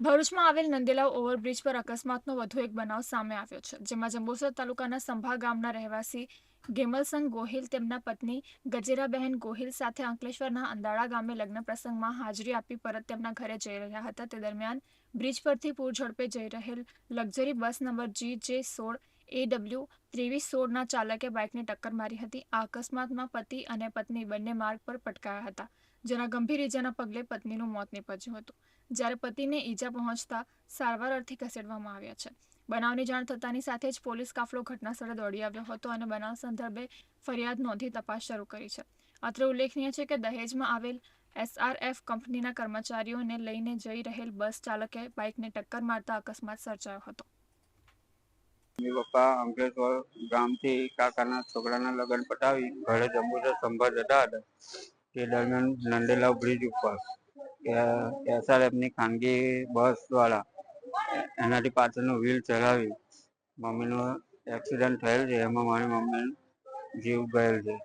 ભરૂચમાં આવેલ નંદેલાવ ઓવરબ્રિજ પર અકસ્માતનો વધુ એક બનાવ સામે આવ્યો છે, જેમાં જંબુસર તાલુકાના સંભા ગામના રહેવાસી ગેમલસંગ ગોહિલ, તેમના પત્ની ગજેરાબહેન ગોહિલ સાથે અંકલેશ્વરના અંદાળા ગામે લગ્ન પ્રસંગમાં હાજરી આપી પરત તેમના ઘરે જઈ રહ્યા હતા. તે દરમિયાન બ્રિજ પરથી પૂર ઝડપે જઈ રહેલ લક્ઝરી બસ નંબર જી જે સોળ એ ડબલ્યુ ત્રેવીસ સોળના ચાલકે બાઇકને ટક્કર મારી હતી. આ અકસ્માતમાં પતિ અને પત્ની બંને માર્ગ પર પટકાયા હતા. જેના ગંભીર ઇજાના પગલે પત્નીનું મોત નીપજ્યું હતું. જ્યારે પતિને ઈજા પહોંચતા સારવાર અર્થે ખસેડવામાં આવ્યા છે. બનાવની જાણ થતાની સાથે જ પોલીસ કાફલો ઘટનાસ્થળે દોડી આવ્યો હતો અને બનાવ સંદર્ભે ફરિયાદ નોંધી તપાસ શરૂ કરી છે. અત્રે ઉલ્લેખનીય છે કે દહેજમાં આવેલ એસઆરએફ કંપનીના કર્મચારીઓને લઈને જઈ રહેલ બસ ચાલકે બાઇકને ટક્કર મારતા અકસ્માત સર્જાયો હતો. મમ્મી, પપ્પા અંકલેશ્વર ગામથી કાકાના છોકરાના લગ્ન પટાવી ઘરે જંબુસર સંભાર જતા હતા. તે દરમિયાન નંદેલાવ બ્રિજ ઉપર એસઆરએફની ખાનગી બસ દ્વારા એનાથી પાછળનું વ્હીલ ચલાવી મમ્મીનો એક્સિડન્ટ થયેલ છે. એમાં મારી મમ્મી જીવ ગયેલ છે.